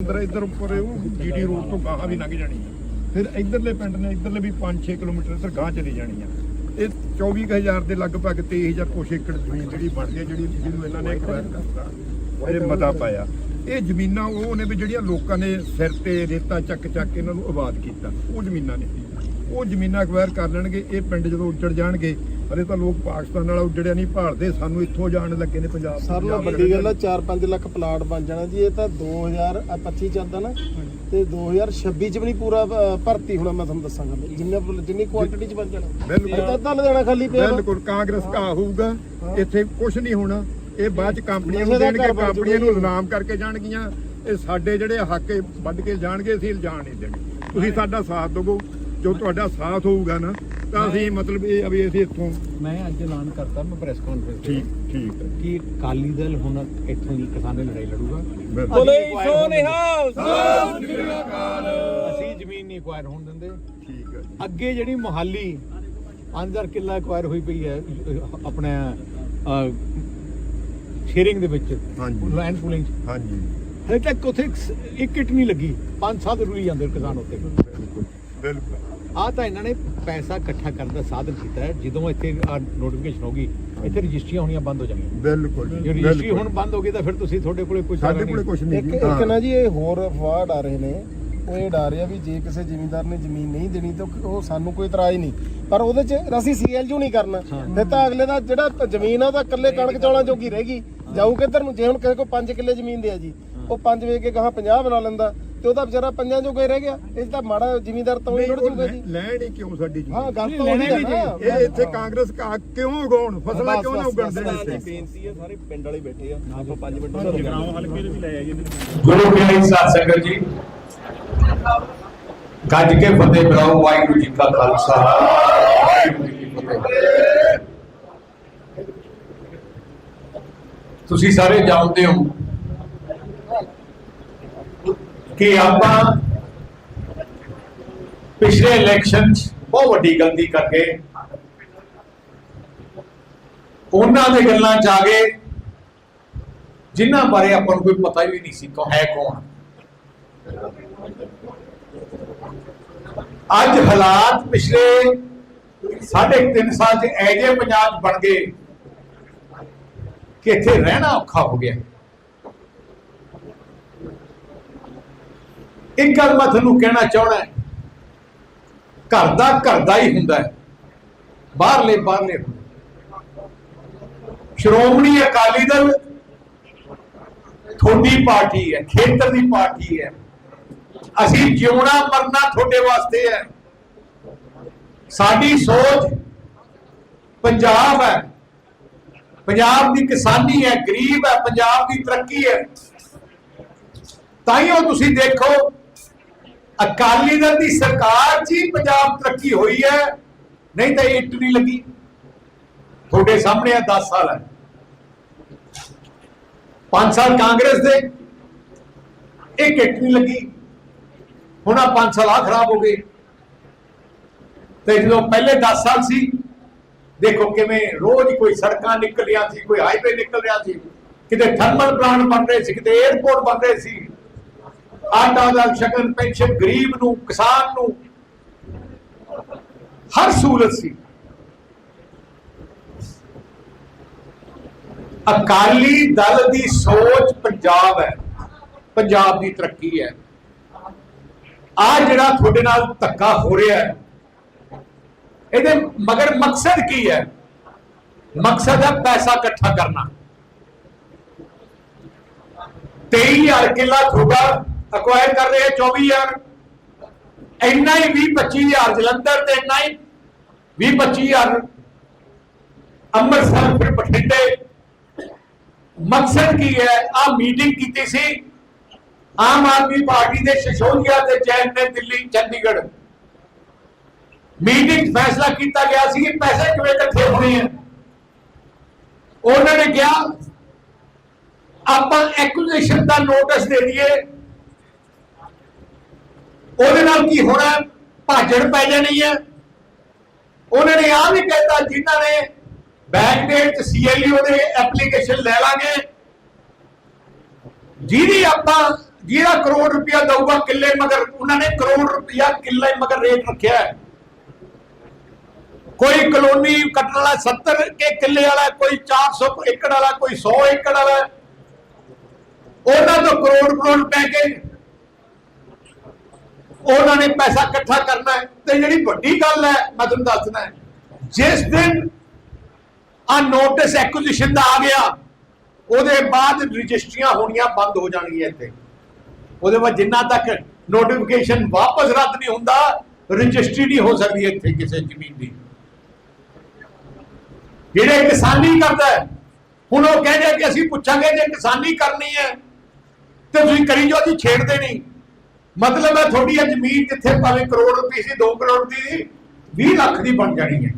ਅੰਦਰ ਇੱਧਰ ਉੱਪਰ ਉਹ ਜੀਡੀ ਰੋਡ ਤੋਂ ਗਾਹਾਂ ਵੀ ਲੰਘ ਜਾਣੀ ਆ। ਫਿਰ ਇੱਧਰਲੇ ਪਿੰਡ ਨੇ ਇੱਧਰਲੇ ਵੀ 5-6 ਕਿਲੋਮੀਟਰ ਇੱਧਰ ਗਾਹਾਂ ਚਲੀ ਜਾਣੀ ਹੈ ਇਹ 24000 ਦੇ ਲਗਭਗ 23000 ਕੁਛ ਏਕੜ ਜ਼ਮੀਨ ਜਿਹੜੀ ਬਣਦੀ ਹੈ ਜਿਹੜੀ ਜਿਹਨੂੰ ਇਹਨਾਂ ਨੇ ਐਕਵਾਇਰ ਕਰਤਾ ਇਹ ਮਤਾ ਪਾਇਆ। ਇਹ ਜ਼ਮੀਨਾਂ ਉਹ ਨੇ ਵੀ ਜਿਹੜੀਆਂ ਲੋਕਾਂ ਨੇ ਸਿਰ ਤੇ ਰੇਤਾ ਚੱਕ ਚੱਕ ਇਹਨਾਂ ਨੂੰ ਆਬਾਦ ਕੀਤਾ, ਉਹ ਜ਼ਮੀਨਾਂ ਨੇ ਉਹ ਜ਼ਮੀਨਾਂ ਐਕਵਾਇਰ ਕਰ ਲੈਣਗੇ, ਇਹ ਪਿੰਡ ਜਦੋਂ ਉੱਜੜ ਜਾਣਗੇ ਹਲੇ ਤਾਂ ਲੋਕ ਪਾਕਿਸਤਾਨ ਨਾਲ ਉੱਜੜਿਆ ਨਹੀਂ ਭਾਲਦੇ ਸਾਨੂੰ ਇੱਥੋਂ ਜਾਣ ਲੱਗੇ ਨੇ ਪੰਜਾਬ ਸਰ ਲੋ ਪੰਜਾਬ ਵੱਡੀ ਗੱਲ ਆ 4-5 ਲੱਖ ਪਲਾਟ ਬਣ ਜਾਣਾ ਜੀ ਇਹ ਤਾਂ 2025 ਚੱਲਦਾ ਨਾ ਤੇ 2026 ਚ ਵੀ ਨਹੀਂ ਪੂਰਾ ਭਰਤੀ ਹੋਣਾ ਮੈਂ ਤੁਹਾਨੂੰ ਦੱਸਾਂਗਾ। ਜਿੰਨੇ ਜਿੰਨੀ ਕੁਆਂਟੀਟੀ ਚ ਬਣ ਜਾਣਾ। ਬਿਲਕੁਲ। ਇਹ ਤਾਂ ਅੱਧਾ ਲੁਧਿਆਣਾ ਖਾਲੀ ਪਿਆ। ਬਿਲਕੁਲ ਕਾਂਗਰਸ ਕਾ ਹੋਊਗਾ ਇੱਥੇ ਕੁਝ ਨਹੀਂ ਹੋਣਾ। ਇਹ ਬਾਅਦ ਚ ਕੰਪਨੀਆਂ ਨੂੰ ਦੇਣਗੇ ਕੰਪਨੀਆਂ ਨੂੰ। ਨਿਲਾਮ ਕਰਕੇ ਜਾਣਗੀਆਂ। ਇਹ ਸਾਡੇ ਜਿਹੜੇ ਹੱਕ ਇਹ ਵੱਢ ਕੇ ਜਾਣਗੇ ਅਸੀਂ ਜਾਣ ਨਹੀਂ ਦੇਣੇ। ਤੁਸੀਂ ਸਾਡਾ ਸਾਥ ਦਿਵੋ। ਜੋ ਤੁਹਾਡਾ ਸਾਥ ਹੋਊਗਾ ਨਾ ਤਾਂ ਅਸੀਂ ਮਤਲਬ ਇਹ ਆ ਵੀ ਅਸੀਂ ਇੱਥੋਂ ਮੈਂ ਅੱਜ ਐਲਾਨ ਕਰਤਾ ਮੈਂ ਪ੍ਰੈਸ ਕਾਨਫਰੰਸ ਠੀਕ ਠੀਕ। ਕਿ ਅਕਾਲੀ ਦਲ ਹੁਣ ਇੱਥੋਂ ਦੀ ਕਿਸਾਨੀ ਲੜਾਈ ਲੜੂਗਾ। ਬਿਲਕੁਲ। ਬੋਲੇ ਸੋ ਨਿਹਾਲ ਅਸੀਂ ਜ਼ਮੀਨ ਨਹੀਂ ਐਕਵਾਇਰ ਹੋਣ ਦਿੰਦੇ। ਠੀਕ ਹੈ। ਅੱਗੇ ਜਿਹੜੀ ਮੁਹਾਲੀ 5000 ਕਿੱਲਾ ਐਕਵਾਇਰ ਹੋਈ ਪਈ ਹੈ ਆਪਣੇ ਸ਼ੇਅਰਿੰਗ ਦੇ ਵਿੱਚ ਹਾਂਜੀ। ਲੈਂਡ ਪੂਲਿੰਗ ਹਾਂਜੀ। ਹਲੇ ਤੱਕ ਉੱਥੇ ਇੱਕ- ਇੱਟ ਨਹੀਂ ਲੱਗੀ। 5 ਸਾਲ ਰੁਲੀ ਜਾਂਦੇ ਕਿਸਾਨ ਉੱਤੇ। ਬਿਲਕੁਲ। ਬਿਲਕੁਲ। ਆ ਤਾਂ ਇਹਨਾਂ ਨੇ ਪੈਸਾ ਇਕੱਠਾ ਕਰਨ ਦਾ ਸਾਧਨ ਕੀਤਾ ਹੈ। ਜਦੋਂ ਇੱਥੇ ਨੋਟੀਫਿਕੇਸ਼ਨ ਹੋਗੀ ਇੱਥੇ ਰਜਿਸਟਰੀਆਂ ਹੋਣੀਆਂ ਬੰਦ ਹੋ ਜਾਣਗੀਆਂ। ਬਿਲਕੁਲ ਜੇ ਰਜਿਸਟਰੀ ਬਿਲਕੁਲ। ਹੁਣ ਬੰਦ ਹੋ ਗਈ ਤਾਂ ਫਿਰ ਤੁਸੀਂ ਤੁਹਾਡੇ ਕੋਲੇ ਕੁਝ ਸਾਡੇ ਕੋਲੇ ਕੁਝ ਨਹੀਂ ਇੱਕ। ਨਾ ਜੀ ਇਹ ਹੋਰ ਅਫਵਾਹ ਡਾ ਰਹੇ ਨੇ। ਉਹ ਇਹ ਡਾ ਰਿਹਾ ਵੀ ਜੇ ਕਿਸੇ ਜ਼ਿਮੀਂਦਾਰ ਨੇ ਜ਼ਮੀਨ ਨਹੀਂ ਦੇਣੀ ਤਾਂ ਉਹ ਸਾਨੂੰ ਕੋਈ ਇਤਰਾਜ਼ ਨਹੀਂ। ਪਰ ਉਹਦੇ 'ਚ ਅਸੀਂ ਸੀਐਲਯੂ ਨਹੀਂ ਕਰਨਾ। ਫਿਰ ਤਾਂ ਅਗਲੇ ਦਾ ਜਿਹੜਾ ਜ਼ਮੀਨ ਆ ਉਹ ਤਾਂ ਇਕੱਲੇ ਕਣਕ ਚੌਲਾਂ ਜੋਗੀ ਰਹੇਗੀ ਜਾਊ ਕਿੱਧਰ ਨੂੰ? ਜੇ ਹੁਣ ਕਿਸੇ ਕੋ 5 ਕਿੱਲੇ ਜ਼ਮੀਨ ਦੇ ਆ ਜੀ ਉਹ 5 ਵੇਚ ਕੇ ਗਾਹਾਂ 50 ਬਣਾ ਲੈਂਦਾ। ਤੇ ਉਹਦਾ ਵਿਚਾਰਾ ਪੰਜਾਂ ਜੋਗਾ ਹੀ ਰਹਿ ਗਿਆ। ਇਹ ਤਾਂ ਮਾੜਾ ਜ਼ਿਮੀਂਦਾਰ ਤਾਂ ਉਹ ਜੂਗਾ ਜੀ। ਲੈ- ਲੈਣ ਹੀ ਕਿਉਂ ਸਾਡੀ ਜੀ ਹਾਂ ਗੱਲ ਤਾਂ ਉਹੀ ਲੈਣਾ ਹੈ ਵੀ ਨਾ। ਇਹ ਇੱਥੇ ਕਾਂਗਰਸ ਕਾ ਕਿਉਂ ਉਗਾਉਣ? ਫਸਲਾਂ ਕਿਉਂ ਨਾ ਉਗਣ ਦੇਣ ਇੱਥੇ? ਬੇਨਤੀ ਹੈ ਸਾਰੇ ਪਿੰਡ ਵਾਲੇ ਬੈਠੇ ਆ ਆਪਾਂ 5 ਮਿੰਟ ਗੁਰੂ ਪਿਆਰੀ ਸਾਧ ਸੰਗਤ ਜੀ। ਗੱਜ ਕੇ ਫਤਿਹ ਬੁਲਾਓ ਵਾਹਿਗੁਰੂ ਜੀ ਕਾ ਖਾਲਸਾ। ਵਾਹਿਗੁਰੂ ਜੀ ਕੀ ਫਤਿਹ। ਤੁਸੀਂ ਸਾਰੇ ਜਾਣਦੇ ਹੋ ਕਿ ਆਪਾਂ ਪਿਛਲੇ ਇਲੈਕਸ਼ਨ 'ਚ ਬਹੁਤ ਵੱਡੀ ਗਲਤੀ ਕਰਕੇ ਉਹਨਾਂ ਦੇ ਗੱਲਾਂ 'ਚ ਆ ਗਏ ਜਿਨ੍ਹਾਂ ਬਾਰੇ ਆਪਾਂ ਨੂੰ ਕੋਈ ਪਤਾ ਵੀ ਨਹੀਂ ਸੀ ਕਿ ਹੈ ਕੌਣ। ਅੱਜ ਹਾਲਾਤ ਪਿਛਲੇ ਸਾਢੇ ਕੁ ਤਿੰਨ ਸਾਲ ਚ ਐਜੇ ਪੰਜਾਬ ਬਣ ਗਏ ਕਿ ਇੱਥੇ ਰਹਿਣਾ ਔਖਾ ਹੋ ਗਿਆ। ਇੱਕ ਗੱਲ ਮੈਂ ਤੁਹਾਨੂੰ ਕਹਿਣਾ ਚਾਹਣਾ ਘਰ ਦਾ ਘਰ ਦਾ ਹੀ ਹੁੰਦਾ ਹੈ। ਬਾਹਰਲੇ ਬਾਹਰਲੇ ਸ਼੍ਰੋਮਣੀ ਅਕਾਲੀ ਦਲ ਤੁਹਾਡੀ ਪਾਰਟੀ ਹੈ, ਖੇਤਰ ਦੀ ਪਾਰਟੀ ਹੈ। ਅਸੀਂ ਜਿਉਣਾ ਮਰਨਾ ਤੁਹਾਡੇ ਵਾਸਤੇ ਹੈ। ਸਾਡੀ ਸੋਚ ਪੰਜਾਬ ਹੈ। ਪੰਜਾਬ ਦੀ ਕਿਸਾਨੀ ਹੈ, ਗਰੀਬ ਹੈ, ਪੰਜਾਬ ਦੀ ਤਰੱਕੀ ਹੈ। ਤਾਂ ਉਹ ਤੁਸੀਂ ਦੇਖੋ ਅਕਾਲੀ ਦਲ ਦੀ ਸਰਕਾਰ 'ਚ ਹੀ ਪੰਜਾਬ ਤਰੱਕੀ ਹੋਈ ਹੈ। ਨਹੀਂ ਤਾਂ ਇੱਟ ਨਹੀਂ ਲੱਗੀ। ਤੁਹਾਡੇ ਸਾਹਮਣੇ ਆ 10 ਸਾਲ ਹੈ। 5 ਸਾਲ ਕਾਂਗਰਸ ਦੇ, ਇੱਕ ਇੱਟ ਨਹੀਂ ਲੱਗੀ। ਹੁਣ ਆ 5 ਸਾਲ ਆ ਖਰਾਬ ਹੋ ਗਏ। ਤੇ ਜਦੋਂ ਪਹਿਲੇ 10 ਸਾਲ ਸੀ, ਦੇਖੋ ਕਿਵੇਂ ਰੋਜ਼ ਕੋਈ ਸੜਕਾਂ ਨਿਕਲ ਰਹੀਆਂ ਸੀ, ਕੋਈ ਹਾਈਵੇ ਨਿਕਲ ਰਿਹਾ ਸੀ। ਕਿਤੇ ਥਰਮਲ ਪਲਾਂਟ ਬਣ ਰਹੇ ਸੀ, ਕਿਤੇ 에어ਪੋਰਟ ਬਣ ਰਹੇ ਸੀ। ਆਟਾ ਦਾ ਸ਼ਗਨ ਪੈਨਸ਼ਨ ਗਰੀਬ ਨੂੰ, ਕਿਸਾਨ ਨੂੰ। ਹਰ ਸਹੂਲਤ ਸੀ। ਅਕਾਲੀ ਦਲ ਦੀ ਸੋਚ ਪੰਜਾਬ ਹੈ। ਪੰਜਾਬ ਦੀ ਤਰੱਕੀ ਹੈ। ਆ ਜਿਹੜਾ ਤੁਹਾਡੇ ਨਾਲ ਧੱਕਾ ਹੋ ਰਿਹਾ ਹੈ, ਇਹਦੇ ਮਗਰ ਮਕਸਦ ਕੀ ਹੈ? ਮਕਸਦ ਹੈ ਪੈਸਾ ਇਕੱਠਾ ਕਰਨਾ। 23000 ਕਿੱਲਾ ਤੁਹਾਡਾ ਅਕਵਾਇਰ ਕਰ ਰਹੇ 24000 ਇੰਨਾ ਹੀ 20 25000 ਜਲੰਧਰ ਤੇ ਇੰਨਾ ਹੀ 20 25000 ਅੰਮ੍ਰਿਤਸਰ, ਫਿਰ ਬਠਿੰਡੇ। ਮਕਸਦ ਕੀ ਹੈ? ਆ ਮੀਟਿੰਗ ਕੀਤੀ ਸੀ ਆਮ ਆਦਮੀ ਪਾਰਟੀ ਦੇ ਸ਼ਸ਼ੋਦੀਆ ਤੇ ਜੈਨ ਨੇ ਦਿੱਲੀ, ਚੰਡੀਗੜ੍ਹ। ਮੀਟਿੰਗ ਫੈਸਲਾ ਕੀਤਾ ਗਿਆ ਸੀ ਕਿ ਪੈਸੇ ਕਿਵੇਂ ਇਕੱਠੇ ਹੋਣੇ ਆ। ਉਹਨਾਂ ਨੇ ਕਿਹਾ, ਆਪਾਂ ਐਕੁਜੀਸ਼ਨ ਦਾ ਨੋਟਿਸ ਦੇ ਦਈਏ। ਉਹਦੇ ਨਾਲ ਕੀ ਹੋਣਾ? ਹੈ? ਭਾਜੜ ਪੈ ਜਾਣੀ ਹੈ। ਉਹਨਾਂ ਨੇ ਆ ਵੀ ਕਹਿਤਾ, ਜਿਨ੍ਹਾਂ ਨੇ ਬੈਂਕ ਦੇ ਵਿੱਚ ਸੀਐਲਯੂ ਦੇ ਐਪਲੀਕੇਸ਼ਨ ਲੈ ਲਾਂਗੇ। ਜਿਹਦੀ ਆਪਾਂ ਜਿਹੜਾ ਕਰੋੜ ਰੁਪਇਆ ਦਊਗਾ ਕਿੱਲੇ ਮਗਰ, ਉਹਨਾਂ ਨੇ ਕਰੋੜ ਰੁਪਇਆ ਕਿੱਲੇ ਮਗਰ ਰੇਟ ਰੱਖਿਆ ਹੈ। ਕੋਈ ਕਲੋਨੀ ਕੱਟਣ ਵਾਲਾ 70 ਕੇ ਕਿੱਲੇ ਵਾਲਾ, ਕੋਈ 400 ਏਕੜ ਵਾਲਾ, ਕੋਈ 100 ਏਕੜ ਵਾਲਾ, ਉਹਨਾਂ ਤੋਂ ਕਰੋੜ ਕਰੋੜ ਪੈ ਕੇ ਉਹਨਾਂ ਨੇ ਪੈਸਾ ਇਕੱਠਾ ਕਰਨਾ ਹੈ ਤੇ ਜਿਹੜੀ ਵੱਡੀ ਗੱਲ ਹੈ, ਮੈਂ ਤੁਹਾਨੂੰ ਦੱਸਣਾ ਹੈ, ਜਿਸ ਦਿਨ ਆ ਨੋਟਿਸ ਐਕੁਜੀਸ਼ਨ ਦਾ ਆ ਗਿਆ, ਉਹਦੇ ਬਾਅਦ ਰਜਿਸਟਰੀਆਂ ਹੋਣੀਆਂ ਬੰਦ ਹੋ ਜਾਣਗੀਆਂ ਇੱਥੇ। ਉਹਦੇ ਬਾਅਦ ਜਿੰਨਾ ਤੱਕ ਨੋਟੀਫਿਕੇਸ਼ਨ ਵਾਪਸ ਰੱਦ ਨਹੀਂ ਹੁੰਦਾ, ਰਜਿਸਟਰੀ ਨਹੀਂ ਹੋ ਸਕਦੀ ਇੱਥੇ ਕਿਸੇ ਜ਼ਮੀਨ ਦੀ। ਜਿਹੜੇ ਕਿਸਾਨੀ ਕਰਦਾ ਹੁਣ ਉਹ ਕਹਿੰਦੇ ਕਿ ਅਸੀਂ ਪੁੱਛਾਂਗੇ ਜੇ ਕਿਸਾਨੀ ਕਰਨੀ ਹੈ, ਤੇ ਤੁਸੀਂ ਕਰੀ ਜੋ ਅਸੀਂ ਛੇੜਦੇ ਨਹੀਂ। ਮਤਲਬ ਹੈ ਤੁਹਾਡੀ ਇਹ ਜ਼ਮੀਨ ਜਿੱਥੇ ਭਾਵੇਂ ਕਰੋੜ ਰੁਪਏ ਸੀ 2 ਕਰੋੜ ਦੀ 20 ਲੱਖ ਦੀ ਬਣ ਜਾਣੀ ਹੈ।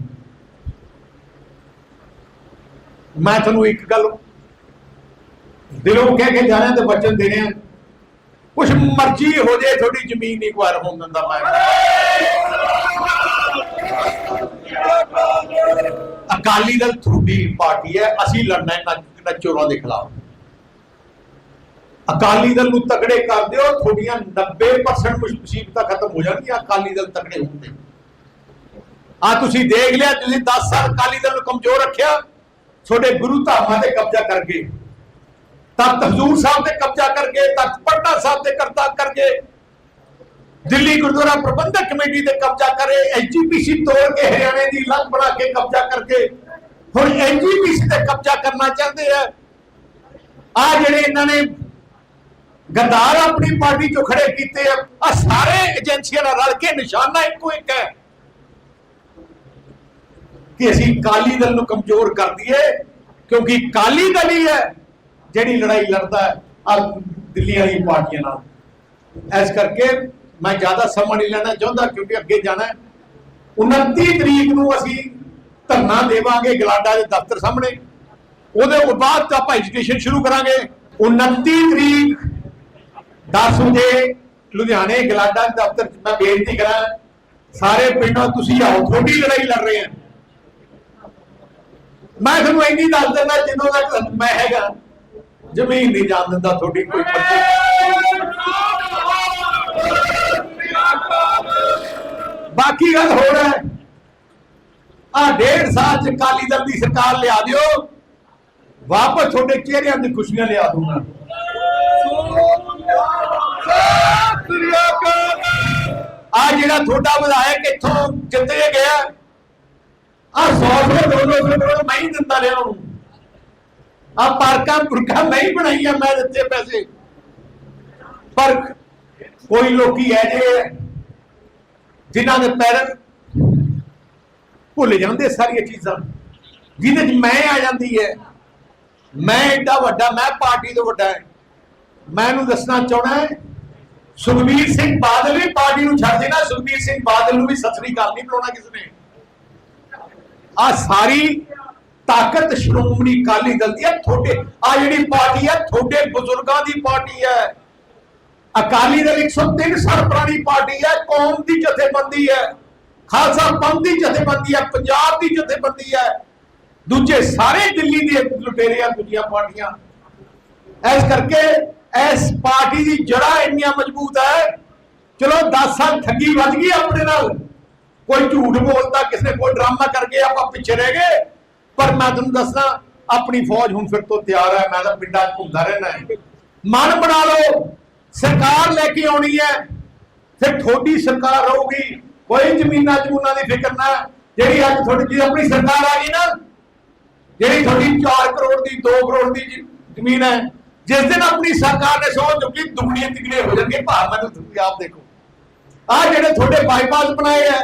ਮੈਂ ਤੁਹਾਨੂੰ ਇੱਕ ਗੱਲ ਦਿਲੋਂ ਕਹਿ ਕੇ ਜਾਣਾ ਤੇ ਵਚਨ ਦੇ ਰਿਹਾ। ਕੁਛ ਮਰਜ਼ੀ ਹੋ ਜੇ ਤੁਹਾਡੀ ਜ਼ਮੀਨ ਨਹੀਂ ਕੁਆਰ ਹੋਣ ਦਿੰਦਾ ਮੈਂ। ਅਕਾਲੀ ਦਲ ਤੁਹਾਡੀ ਪਾਰਟੀ ਹੈ, ਅਸੀਂ ਲੜਨਾ ਹੈ ਨੱਚ- ਨੱਚੋਰਾਂ ਦੇ ਖਿਲਾਫ। ਅਕਾਲੀ ਦਲ ਨੂੰ ਤਕੜੇ ਕਰ ਦਿਓ, ਤੁਹਾਡੀਆਂ 90% ਮੁਸੀਬਤਾਂ ਖਤਮ ਹੋ ਜਾਣਗੀਆਂ, ਅਕਾਲੀ ਦਲ ਤਕੜੇ ਹੋਣ ਆ ਤੁਸੀਂ ਦੇਖ ਲਿਆ, ਤੁਸੀਂ 10 ਸਾਲ ਅਕਾਲੀ ਦਲ ਨੂੰ ਕਮਜ਼ੋਰ ਰੱਖਿਆ, ਤੁਹਾਡੇ ਗੁਰੂ ਧਾਮਾਂ ਤੇ ਕਬਜ਼ਾ ਕਰਕੇ ਤਖਤ ਹਜ਼ੂਰ ਸਾਹਿਬ ਤੇ ਕਬਜ਼ਾ ਕਰਕੇ ਤਖਤ ਪਟਨਾ ਸਾਹਿਬ ਤੇ ਕਰਤਾ ਕਰਕੇ ਦਿੱਲੀ ਗੁਰਦੁਆਰਾ ਪ੍ਰਬੰਧਕ ਕਮੇਟੀ ਤੇ ਕਬਜ਼ਾ ਕਰੇ ਐਜੀਪੀਸੀ ਤੋੜ ਕੇ ਹਰਿਆਣੇ ਦੀ ਲੱਗ ਬਣਾ ਕੇ ਕਬਜ਼ਾ ਕਰਕੇ ਹੁਣ ਐਜੀਪੀਸੀ ਤੇ ਕਬਜ਼ਾ ਕਰਨਾ ਚਾਹੁੰਦੇ ਆ। ਆ ਜਿਹੜੇ ਇਹਨਾਂ ਨੇ ਗੰਦਾਰ ਆਪਣੀ ਪਾਰਟੀ ਚੋਂ ਖੜੇ ਕੀਤੇ ਆ। ਆ ਸਾਰੇ ਏਜੰਸੀਆਂ ਨਾਲ ਰਲ ਕੇ ਨਿਸ਼ਾਨਾ ਇੱਕੋ ਇੱਕ ਹੈ ਕਿ ਅਸੀਂ ਕਾਲੀ ਦਲ ਨੂੰ ਕਮਜ਼ੋਰ ਕਰ ਦਈਏ, ਕਿਉਂਕਿ ਕਾਲੀ ਦਲ ਹੀ ਹੈ ਜਿਹੜੀ ਲੜਾਈ ਲੜਦਾ ਹੈ ਆ ਦਿੱਲੀ ਵਾਲੀ ਪਾਰਟੀਆਂ ਨਾਲ। ਇਸ ਕਰਕੇ ਮੈਂ ਜ਼ਿਆਦਾ ਸਮਾਂ ਨਹੀਂ ਲੈਣਾ ਚਾਹੁੰਦਾ, ਕਿਉਂਕਿ ਅੱਗੇ ਜਾਣਾ ਹੈ। 29 ਤਰੀਕ ਨੂੰ ਅਸੀਂ ਧਰਨਾ ਦੇਵਾਂਗੇ ਗਲਾਡਾ ਦੇ ਦਫ਼ਤਰ ਸਾਹਮਣੇ। ਉਹਦੇ ਬਾਅਦ ਆਪਾਂ ਐਜੂਕੇਸ਼ਨ ਸ਼ੁਰੂ ਕਰਾਂਗੇ। 29 ਤਰੀਕ 10 ਵਜੇ ਲੁਧਿਆਣੇ ਗਲਾਡਾ ਦਫ਼ਤਰ 'ਚ ਮੈਂ ਬੇਨਤੀ ਕਰਾਂ, ਸਾਰੇ ਪਿੰਡੋਂ ਤੁਸੀਂ ਆਓ, ਤੁਹਾਡੀ ਲੜਾਈ ਲੜ ਰਹੇ ਹਾਂ। ਮੈਂ ਤੁਹਾਨੂੰ ਇੰਨੀ ਦੱਸ ਦਿੰਦਾ ਜਦੋਂ ਤੱਕ ਮੈਂ ਹੈਗਾ, ਜ਼ਮੀਨ ਨਹੀਂ ਜਾਣ ਦਿੰਦਾ ਤੁਹਾਡੀ ਕੋਈ ਪਰਚੀ ਬਾਕੀ ਗੱਲ ਹੋਰ ਹੈ ਆ ਡੇਢ ਸਾਲ ਚ ਕਾਲੀ ਦਲ ਦੀ ਸਰਕਾਰ ਲਿਆ ਦਿਓ, ਵਾਪਸ ਤੁਹਾਡੇ ਚਿਹਰਿਆਂ ਦੀ ਖੁਸ਼ੀਆਂ ਲਿਆ ਦੂੰਗਾ ਆ ਜਿਹੜਾ ਤੁਹਾਡਾ ਵਿਧਾਇਕ ਇੱਥੋਂ ਜਿੱਤ ਕੇ ਗਿਆ ਆ 100 ਸੌ 200 ਕਰੋੜ ਮੈਂ ਹੀ ਦਿੰਦਾ ਰਿਹਾ ਉਹਨੂੰ। ਆ ਪਾਰਕਾਂ ਪੁਰਕਾਂ ਮੈਂ ਹੀ ਬਣਾਈਆਂ, ਮੈਂ ਦਿੱਤੇ ਪੈਸੇ। ਪਰ ਕੋਈ ਲੋਕੀ ਐ ਜਿਨ੍ਹਾਂ ਦੇ ਪੈਰ ਭੁੱਲ ਜਾਂਦੇ ਸਾਰੀਆਂ ਚੀਜ਼ਾਂ। ਜਿਹਦੇ ਚ ਮੈਂ ਆ ਜਾਂਦੀ ਹੈ। ਮੈਂ ਏਡਾ ਵੱਡਾ, ਮੈਂ ਪਾਰਟੀ ਤੋਂ ਵੱਡਾ ਮੈਂ ਇਹਨੂੰ ਦੱਸਣਾ ਚਾਹਣਾ ਹੈ ਸੁਖਬੀਰ ਸਿੰਘ ਬਾਦਲ ਵੀ ਪਾਰਟੀ ਨੂੰ ਛੱਡ ਦੇਣਾ, ਸੁਖਬੀਰ ਸਿੰਘ ਬਾਦਲ ਨੂੰ ਵੀ ਸਤਿ ਕਾਲ ਨਹੀਂ ਬੁਲਾਉਣਾ ਕਿਸ ਨੇ। ਆ ਸਾਰੀ ਤਾਕਤ ਸ਼੍ਰੋਮਣੀ ਅਕਾਲੀ ਦਲ ਦੀ ਹੈ ਤੁਹਾਡੇ ਆ ਜਿਹੜੀ ਪਾਰਟੀ ਹੈ ਤੁਹਾਡੇ ਬਜ਼ੁਰਗਾਂ ਦੀ ਪਾਰਟੀ ਹੈ ਅਕਾਲੀ ਦਲ 103 ਸਾਲ ਪੁਰਾਣੀ ਪਾਰਟੀ ਹੈ ਕੌਮ ਦੀ ਜਥੇਬੰਦੀ ਹੈ ਖਾਲਸਾ ਪੰਥ ਦੀ ਜਥੇਬੰਦੀ ਹੈ ਪੰਜਾਬ ਦੀ ਜਥੇਬੰਦੀ ਹੈ ਦੂਜੇ ਸਾਰੇ ਦਿੱਲੀ ਦੇ ਲੁਟੇਰਿਆਂ, ਦੂਜੀਆਂ ਪਾਰਟੀਆਂ। ਇਸ ਕਰਕੇ ਇਸ ਪਾਰਟੀ ਦੀ ਜੜਾ ਇੰਨੀਆਂ ਮਜ਼ਬੂਤ ਹੈ। ਚਲੋ 10 ਸਾਲ ਠੱਗੀ ਵੱਜ ਗਈ ਆਪਣੇ ਨਾਲ। ਕੋਈ ਝੂਠ ਬੋਲਦਾ, ਕਿਸੇ ਕੋਈ ਡਰਾਮਾ ਕਰਕੇ ਆਪਾਂ ਪਿੱਛੇ ਰਹਿ ਗਏ। ਪਰ ਮੈਂ ਤੁਹਾਨੂੰ ਦੱਸਣਾ ਆਪਣੀ ਫੌਜ ਹੁਣ ਫਿਰ ਤੋਂ ਤਿਆਰ ਹੈ। ਮੈਂ ਤਾਂ ਪਿੰਡਾਂ 'ਚ ਘੁੰਮਦਾ ਰਹਿਣਾ ਹੈ। ਮਨ ਬਣਾ ਲਓ, ਸਰਕਾਰ ਲੈ ਕੇ ਆਉਣੀ ਹੈ। ਫਿਰ ਤੁਹਾਡੀ ਸਰਕਾਰ ਰਹੂਗੀ। ਕੋਈ ਜ਼ਮੀਨਾਂ ਜਮੂਨਾਂ ਦੀ ਫਿਕਰ ਨਾ। ਜਿਹੜੀ ਅੱਜ ਤੁਹਾਡੀ ਜੀ ਆਪਣੀ ਸਰਕਾਰ ਆ ਗਈ ਨਾ, ਜਿਹੜੀ ਤੁਹਾਡੀ 4 ਕਰੋੜ ਦੀ 2 ਕਰੋੜ ਦੀ ਜ਼ਮੀਨ ਹੈ ਜਿਸ ਦਿਨ ਆਪਣੀ ਸਰਕਾਰ ਨੇ ਸੋਚ ਚੁੱਕੀ ਦੁਗਣੀਆਂ ਤਿਗਣੇ ਹੋ ਜਾਣਗੇ ਭਾਰ ਮੈਨੂੰ ਤੁਸੀਂ ਆਪ ਦੇਖੋ। ਆ ਜਿਹੜੇ ਤੁਹਾਡੇ ਬਾਈਪਾਸ ਬਣਾਏ ਆ।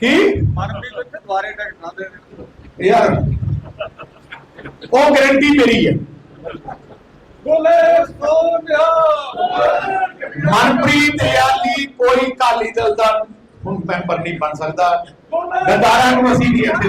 ਕੀ? ਮਨਪ੍ਰੀਤ ਇੱਥੇ ਦੁਆਰੇ ਟੈਕਟਾਂ ਦੇ ਯਾਰ ਉਹ ਗਾਰੰਟੀ ਮੇਰੀ ਹੈ ਬੋਲੇ ਸੋਨਿਆ। ਮਨਪ੍ਰੀਤ ਯਾਲੀ ਕੋਈ ਕਾਲੀ ਦਲ ਦਾ ਹੁਣ ਮੈਂਬਰ ਨਹੀਂ ਬਣ ਸਕਦਾ। ਗਦਾਰਾਂ ਨੂੰ ਅਸੀਂ ਨਹੀਂ ਅੱਗੇ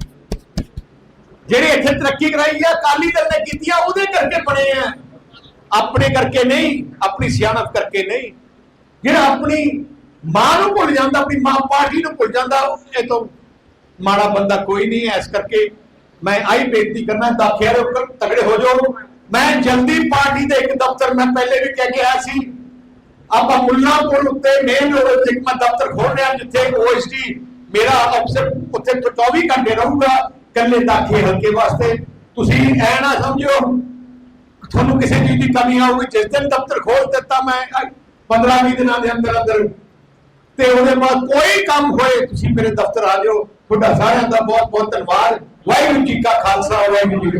ਜਿਹੜੇ ਇੱਥੇ ਤਰੱਕੀ ਕਰਾਈ ਹੈ ਅਕਾਲੀ ਦਲ ਨੇ ਕੀਤੀ ਆ, ਉਹਦੇ ਕਰਕੇ ਬਣੇ ਆ। ਆਪਣੇ ਕਰਕੇ ਨਹੀਂ, ਆਪਣੀ ਸਿਆਣਪ ਕਰਕੇ ਨਹੀਂ। ਜਿਹੜਾ ਆਪਣੀ ਮਾਂ ਨੂੰ ਭੁੱਲ ਜਾਂਦਾ, ਆਪਣੀ ਮਾਂ ਪਾਰਟੀ ਨੂੰ ਭੁੱਲ ਜਾਂਦਾ, ਇਹ ਤੋਂ ਮਾੜਾ ਬੰਦਾ ਕੋਈ ਨਹੀਂ ਹੈ। ਇਸ ਕਰਕੇ ਮੈਂ ਆਈ ਬੇਨਤੀ ਕਰਨਾ, ਦਾਖਿਆਂ ਦੇ ਉੱਪਰ ਤਗੜੇ ਹੋ ਜਾਓ। ਮੈਂ ਜਲਦੀ ਪਾਰਟੀ ਦੇ ਇੱਕ ਦਫ਼ਤਰ ਮੈਂ ਪਹਿਲੇ ਵੀ ਕਹਿ ਕੇ ਆਇਆ ਸੀ। ਆਪਾਂ ਮੁੱਲਾਂਪੁਰ ਉੱਤੇ ਮੇਨ ਰੋਡ ਉੱਤੇ ਇੱਕ ਮੈਂ ਦਫ਼ਤਰ ਖੋਲ ਰਿਹਾ ਜਿੱਥੇ ਓਐਸਟੀ ਮੇਰਾ ਅਫਸਰ ਉੱਥੇ 24 ਘੰਟੇ ਰਹੂਗਾ। ਕੱਲੇ ਦਾਖੇ ਹਲਕੇ ਵਾਸਤੇ। ਤੁਸੀਂ ਐ ਨਾ ਸਮਝਿਓ, ਤੁਹਾਨੂੰ ਕਿਸੇ ਚੀਜ਼ ਦੀ ਕਮੀ ਆਊਗੀ ਜਿਸ ਦਿਨ ਦਫ਼ਤਰ ਖੋਲ ਦਿੱਤਾ ਮੈਂ 15-20 ਦਿਨਾਂ ਦੇ ਅੰਦਰ ਅੰਦਰ, ਤੇ ਉਹਦੇ ਬਾਅਦ ਕੋਈ ਕੰਮ ਹੋਏ, ਤੁਸੀਂ ਮੇਰੇ ਦਫ਼ਤਰ ਆ ਜਾਓ। ਤੁਹਾਡਾ ਸਾਰਿਆਂ ਦਾ ਬਹੁਤ ਬਹੁਤ ਧੰਨਵਾਦ। ਵਾਹਿਗੁਰੂ ਜੀ ਕਾ ਖਾਲਸਾ, ਵਾਹਿਗੁਰੂ ਜੀ